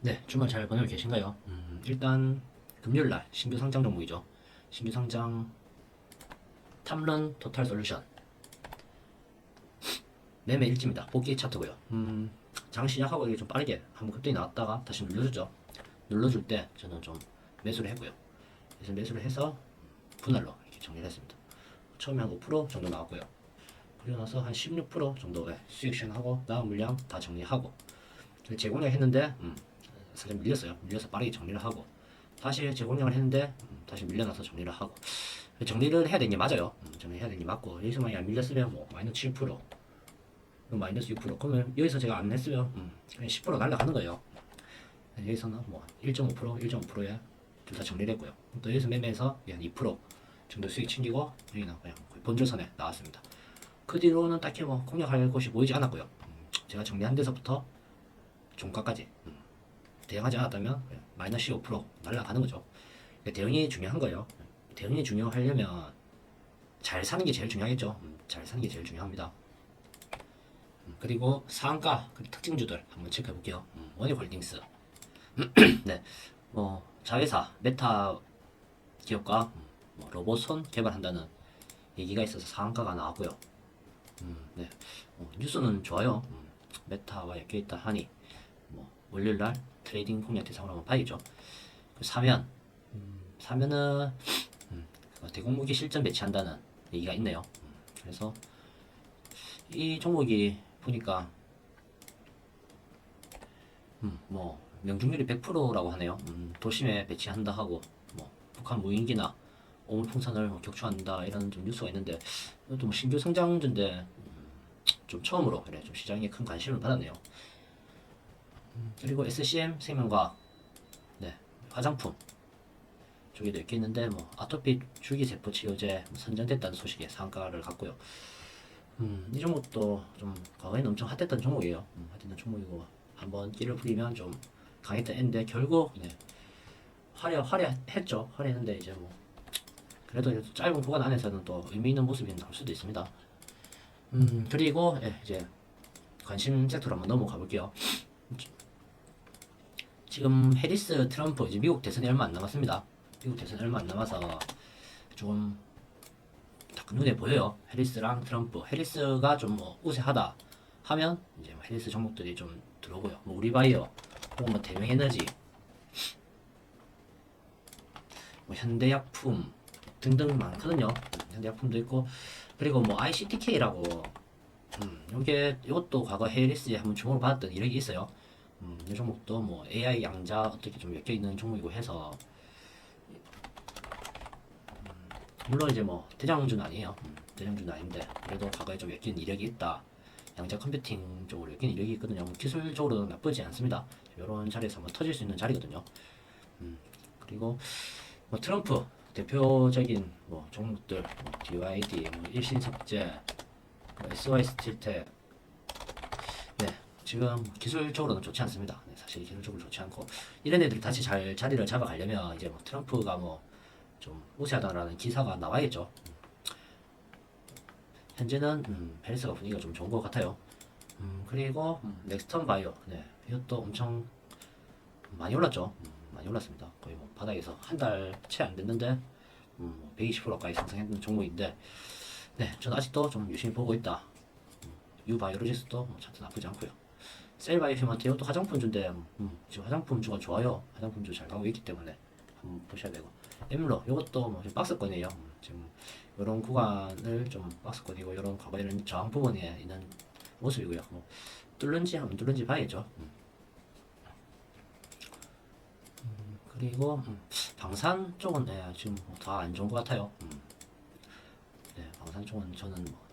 네, 주말 잘 보내고 계신가요? 음, 일단 금요일 날 신규 상장 종목이죠. 신규 상장 탐런 토탈 솔루션 매매 일지입니다. 복귀 차트고요. 음, 장 시작하고 이게 좀 빠르게 한번 급등이 나왔다가 다시 눌러주죠. 눌러줄 때 저는 좀 매수를 했고요. 그래서 매수를 해서 분할로 이렇게 정리를 했습니다. 처음에 한 5% 정도 나왔고요. 그리고 나서 한 16% 정도의 수익 실현하고 나온 물량 다 정리하고 재공략 했는데 음, 살짝 밀렸어요. 밀려서 빠르게 정리를 하고 다시 재공략을 했는데 음, 다시 밀려나서 정리를 하고 정리를 해야 되는 게 맞아요. 음, 정리해야 되는 게 맞고 여기서 만약 안 밀렸으면 뭐 마이너스 7% 그럼 마이너스 6% 그러면 여기서 제가 안 했으면 음, 그냥 10% 날라가는 거예요. 여기서는 뭐 1.5% 1.5%에 둘 다 정리를 했고요. 또 여기서 매매해서 한2% 정도 수익 챙기고 여기는 그냥 거의 본전선에 나왔습니다. 그 뒤로는 딱히 뭐 공략할 곳이 보이지 않았고요. 음, 제가 정리한 데서부터 종가까지 음, 대응하지 않았다면 마이너스 15% 날라가는 거죠. 대응이 중요한 거예요. 대응이 중요하려면 잘 사는 게 제일 중요하겠죠. 음, 잘 사는 게 제일 중요합니다. 음, 그리고 상가 그리고 특징주들 한번 체크해 볼게요. 음, 원익홀딩스 네, 뭐 자회사 메타 기업과 음, 뭐 로봇손 개발한다는 얘기가 있어서 상가가 나왔고요. 음, 네, 어, 뉴스는 좋아요. 음, 메타와 엮여 있다 하니 뭐 월요일 날 트레이딩 공략 대상으로 한번 봐야죠. 그 사면 음, 사면은 음, 그 대공무기 실전 배치한다는 얘기가 있네요. 음, 그래서 이 종목이 보니까 음, 뭐 명중률이 100%라고 하네요. 음, 도심에 배치한다 하고 뭐 북한 무인기나 오물풍선을 뭐 격추한다 이런 좀 뉴스가 있는데 이것도 뭐 신규 성장주인데 음, 좀 처음으로 그래 좀 시장에 큰 관심을 받았네요. 음, 그리고 SCM 생명과학 네 화장품 쪽에도 이렇게 있는데 뭐 아토피 줄기세포 치료제 선정됐다는 소식에 상가를 갔고요. 음, 이 종목도 좀 과거에는 엄청 핫했던 종목이에요. 음, 핫했던 종목이고 한번 끼를 부리면 좀 강했던 애인데 결국 네, 화려 화려했죠. 화려했는데 이제 뭐 그래도 짧은 구간 안에서는 또 의미 있는 모습이 나올 수도 있습니다. 음 그리고 예, 이제 관심 섹터로 한번 넘어가 볼게요. 지금 해리스 트럼프 이제 미국 대선이 얼마 안 남았습니다. 미국 대선이 얼마 안 남아서 좀딱 눈에 보여요. 해리스랑 트럼프. 해리스가 좀 뭐 우세하다 하면 이제 뭐 해리스 종목들이 좀 들어오고요. 뭐 우리바이오 혹은 뭐 대명에너지, 뭐 현대약품 등등 많거든요. 현대약품도 있고 그리고 뭐 ICTK라고 음, 요게 이것도 과거 해리스에 한번 주목을 받았던 이력이 있어요. 음, 이 종목도 뭐 AI 양자 어떻게 좀 엮여 있는 종목이고 해서 음, 물론 이제 뭐 대장주는 아니에요. 음, 대장주는 아닌데 그래도 과거에 좀 엮인 이력이 있다. 양자 컴퓨팅 쪽으로 엮인 이력이 있거든요. 뭐 기술적으로는 나쁘지 않습니다. 이런 자리에서 한번 터질 수 있는 자리거든요. 음, 그리고 뭐 트럼프 대표적인 뭐 종목들 뭐 DYD, 뭐 일신석재, 뭐 SY 스틸텍 네 지금 기술적으로는 좋지 않습니다. 네, 사실 기술적으로 좋지 않고 이런 애들이 다시 잘 자리를 잡아가려면 이제 뭐 트럼프가 뭐 좀 우세하다라는 기사가 나와야겠죠. 음. 현재는 음, 페리스가 분위기가 좀 좋은 것 같아요. 음, 그리고 음, 넥스턴 바이오 네 이것도 엄청 많이 올랐죠. 음, 많이 올랐습니다. 거의 뭐 바닥에서 한 달 채 안 됐는데 음, 120% 가까이 상승했던 종목인데 네 저는 아직도 좀 유심히 보고 있다. 음, 유바이오로직스도 뭐 차트 나쁘지 않고요. 셀바이오 휴먼트 이것도 화장품주인데 음, 지금 화장품 주가 좋아요. 화장품주 잘 가고 있기 때문에 한번 보셔야 되고 엠러 이것도 뭐 박스권이에요. 음, 지금 이런 구간을 좀 박스권이고 이런 과거 이런 저항 부분에 있는 모습이고요. 뭐 뚫는지 안 뚫는지 봐야죠. 음. 음, 그리고 음, 방산 쪽은 네, 지금 다 안 좋은 것 같아요. 음. 네, 방산 쪽은 저는 뭐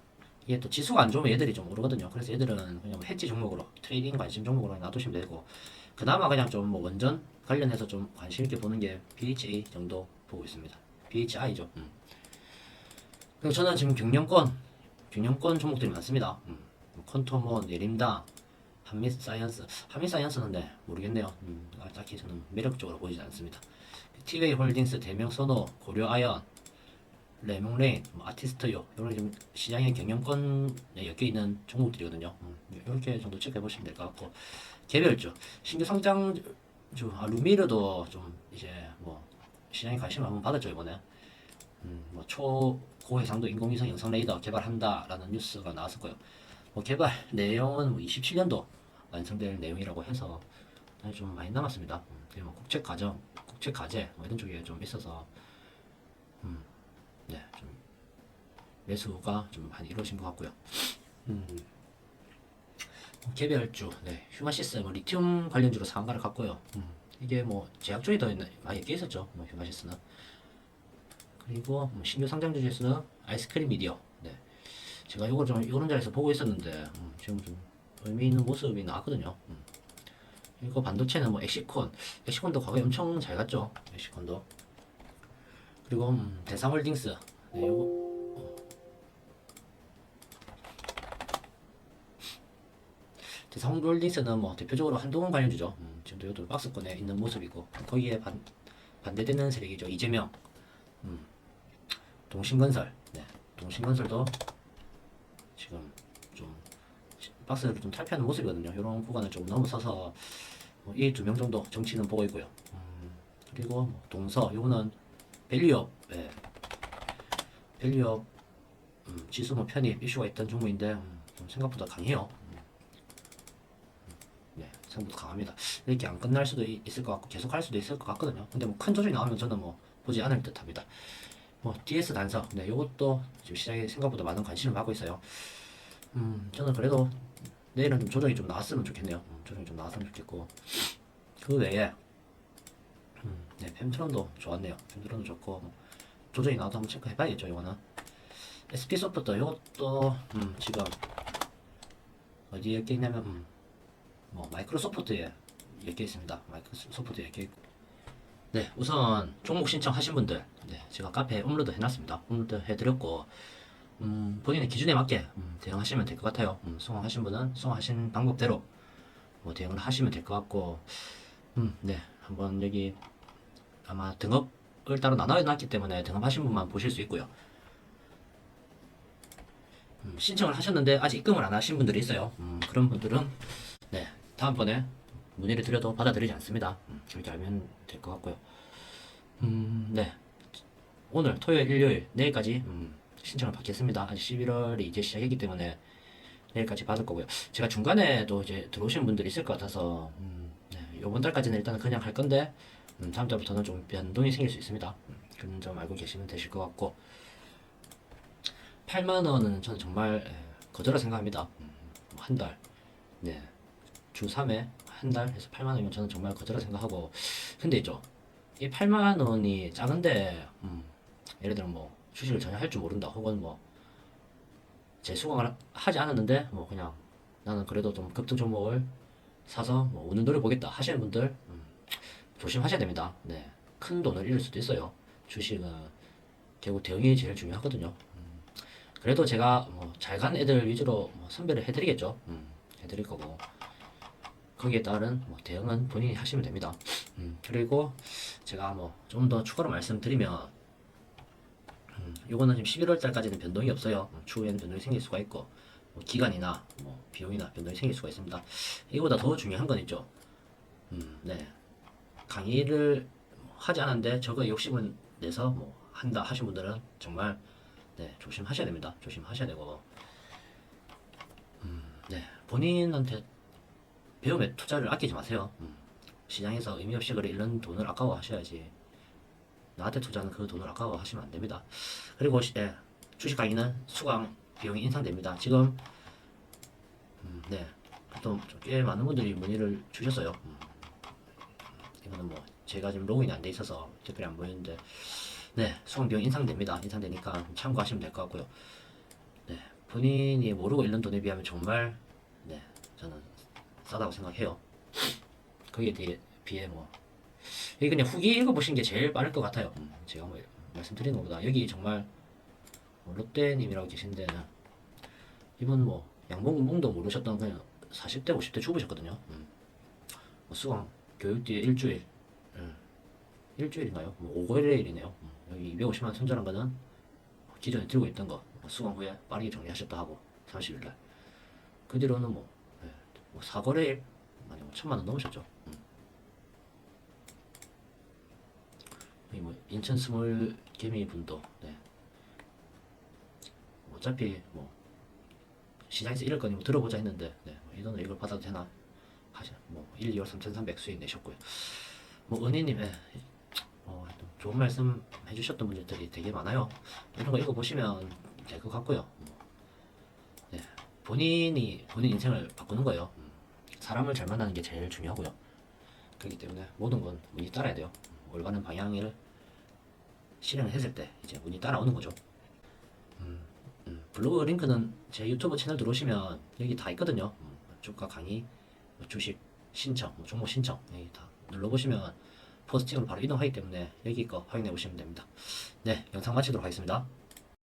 이게 또 지수가 안 좋으면 얘들이 좀 오르거든요. 그래서 얘들은 그냥 뭐 해지 종목으로 트레이딩 관심 종목으로 놔두시면 되고 그나마 그냥 좀 뭐 원전 관련해서 좀 관심 있게 보는 게 BHA 정도 보고 있습니다. BHI죠. 음. 그리고 저는 지금 경영권 경영권 종목들이 많습니다. 음. 콘토몬, 예림다, 한미사이언스, 한미사이언스는 네 모르겠네요. 음, 아, 딱히 저는 매력적으로 보이지 않습니다. 티웨이 홀딩스, 대명선호, 고려아연, 레몬레인, 뭐 아티스트요 이런 좀 시장의 경영권에 엮여 있는 종목들이거든요. 음, 이렇게 정도 체크해 보시면 될 것 같고 개별주 신규 성장 저 아, 루미르도 좀 이제 뭐 시장에 관심을 한번 받았죠 이번에. 음, 뭐 초고해상도 인공위성 영상 레이더 개발한다라는 뉴스가 나왔었고요. 뭐 개발 내용은 뭐 27년도 완성될 내용이라고 해서 좀 많이 남았습니다. 음, 그리고 뭐 국책 과정, 국책 과제 뭐 이런 쪽에 좀 있어서 음, 네, 좀 매수가 좀 많이 이루어진 것 같고요. 음, 개별주, 네, 휴마시스 뭐 리튬 관련주로 상가를 갔고요. 음, 이게 뭐 제약주에 더 많이 껴 있었죠. 뭐 휴마시스는. 그리고 뭐 신규 상장주 중에서는 아이스크림 미디어. 네. 제가 이거 좀 이런 자리에서 보고 있었는데 음, 지금 좀 의미 있는 모습이 나왔거든요. 음. 이거 반도체는 뭐 엑시콘, 엑시콘도 과거에 엄청 잘 갔죠. 엑시콘도. 그리고 음, 대상홀딩스. 네, 요거 대상홀딩스는 뭐 대표적으로 한동훈 관련주죠. 음, 지금도 이것도 박스권에 있는 모습이고 거기에 반, 반대되는 세력이죠. 이재명. 음, 동신건설. 네, 동신건설도 지금 좀 시- 박스를 좀 탈피하는 모습이거든요. 이런 구간을 좀 넘어서서 뭐 이두 명 정도 정치는 보고 있고요. 음, 그리고 뭐 동서 요거는 밸류업, 예. 밸류업 음, 지수 뭐 편입 이슈가 있던 종목인데 음, 좀 생각보다 강해요. 생각보다 강합니다. 이렇게 안 끝날 수도 이- 있을 것 같고 계속 할 수도 있을 것 같거든요. 근데 뭐 큰 조정이 나오면 저는 뭐 보지 않을 듯 합니다. 뭐 DS 단서, 네, 요것도 지금 시장에 생각보다 많은 관심을 받고 있어요. 음, 저는 그래도 내일은 좀 조정이 좀 나왔으면 좋겠네요. 음, 조정이 좀 나왔으면 좋겠고 그 외에 음, 네, 펜트론도 좋았네요. 펜트론도 좋고 뭐 조정이 나와도 한번 체크해봐야겠죠. 이거는 SP 소프트 이것도 음, 지금 어디에 껴 있냐면 음, 뭐 마이크로소프트에 엮여 있습니다. 마이크로소프트에 엮여 있고 네, 우선 종목 신청하신 분들, 네, 제가 카페에 업로드 해놨습니다. 업로드 해드렸고, 음, 본인의 기준에 맞게 음, 대응하시면 될 것 같아요. 음, 송화하신 분은 송화하신 방법대로 뭐 대응을 하시면 될 것 같고, 음, 네, 한번 여기 아마 등업을 따로 나눠놨기 때문에 등업하신 분만 보실 수 있고요. 음, 신청을 하셨는데 아직 입금을 안 하신 분들이 있어요. 음, 그런 분들은 네, 다음번에 문의를 드려도 받아들이지 않습니다. 음, 이렇게 알면 될 것 같고요. 음, 네. 오늘 토요일, 일요일, 내일까지 음, 신청을 받겠습니다. 아직 11월이 이제 시작했기 때문에 내일까지 받을 거고요. 제가 중간에도 이제 들어오신 분들이 있을 것 같아서 음, 네, 이번 달까지는 일단 그냥 할 건데 음, 다음 달부터는 좀 변동이 생길 수 있습니다. 음, 그런 점 알고 계시면 되실 것 같고 8만 원은 저는 정말 에, 거저라 생각합니다. 음, 한 달, 네, 주 3회 한달 해서 8만 원이면 저는 정말 거저라 생각하고 근데 있죠. 이 8만 원이 작은데 음, 예를 들어 뭐 주식을 전혀 할 줄 모른다 혹은 뭐 재수강을 하지 않았는데 뭐 그냥 나는 그래도 좀 급등 종목을 사서 뭐 오는 노래 보겠다 하시는 분들 음, 조심하셔야 됩니다. 네, 큰 돈을 잃을 수도 있어요. 주식은 결국 대응이 제일 중요하거든요. 음, 그래도 제가 뭐 잘 간 애들 위주로 뭐 선별을 해드리겠죠. 음, 해드릴 거고 거기에 따른 뭐 대응은 본인이 하시면 됩니다. 음, 그리고 제가 뭐 좀 더 추가로 말씀드리면 음, 요거는 지금 11월 달까지는 변동이 없어요. 음, 추후에는 변동이 생길 수가 있고 뭐 기간이나 뭐 비용이나 변동이 생길 수가 있습니다. 이거보다 더 중요한 건 있죠. 음, 네. 강의를 하지 않았는데 저거 욕심을 내서 뭐 한다 하신 분들은 정말 네, 조심하셔야 됩니다. 조심하셔야 되고 음, 네. 본인한테 배움에 투자를 아끼지 마세요. 음, 시장에서 의미 없이 그래 이런 돈을 아까워하셔야지. 나한테 투자는 그 돈을 아까워하시면 안 됩니다. 그리고 시- 예, 주식 강의는 수강 비용이 인상됩니다. 지금 음, 네, 또꽤 많은 분들이 문의를 주셨어요. 음, 이거는 뭐 제가 지금 로그인이 안 돼 있어서 댓글이 안 보이는데 네, 수강 비용 인상됩니다. 인상되니까 참고하시면 될 것 같고요. 네, 본인이 모르고 잃는 돈에 비하면 정말 네, 저는 싸다고 생각해요. 거기에 대해 비해 뭐 여기 그냥 후기 읽어보신 게 제일 빠를 것 같아요. 음, 제가 뭐 말씀드리는 것보다 여기 정말 뭐 롯데님이라고 계신데 이분 뭐 양봉봉도 모르셨던 그냥 40대 50대 주부셨거든요. 음. 뭐 수강 교육 뒤에 일주일 음. 일주일인가요? 뭐 5일이네요. 음. 여기 250만 원 손절한 거는 기존에 들고 있던 거뭐 수강 후에 빠르게 정리하셨다 하고 30일 날. 그 뒤로는 뭐, 예, 뭐 4거래일 아니 뭐 천만 원 넘으셨죠. 음. 인천 스몰 개미 분도 네. 어차피 뭐 시장에서 이럴 거니 뭐 들어보자 했는데 네. 뭐이 돈을 이걸 받아도 되나 하시 뭐 1, 2월 3,300 수익 내셨고요. 뭐 은희님 예. 어, 또 좋은 말씀 해주셨던 분들이 되게 많아요. 이런 거 읽어 보시면 될 것 같고요. 뭐, 네. 본인이 본인 인생을 바꾸는 거예요. 음. 사람을 잘 만나는 게 제일 중요하고요. 그렇기 때문에 모든 건 운이 따라야 돼요. 음, 올바른 방향을 실행을 했을 때 이제 운이 따라오는 거죠. 음, 음, 블로그 링크는 제 유튜브 채널 들어오시면 여기 다 있거든요. 음, 주가 강의, 뭐 주식 신청, 뭐 종목 신청 여기 다 눌러보시면 포스팅으로 바로 이동하기 때문에 여기 거 확인해 보시면 됩니다. 네, 영상 마치도록 하겠습니다.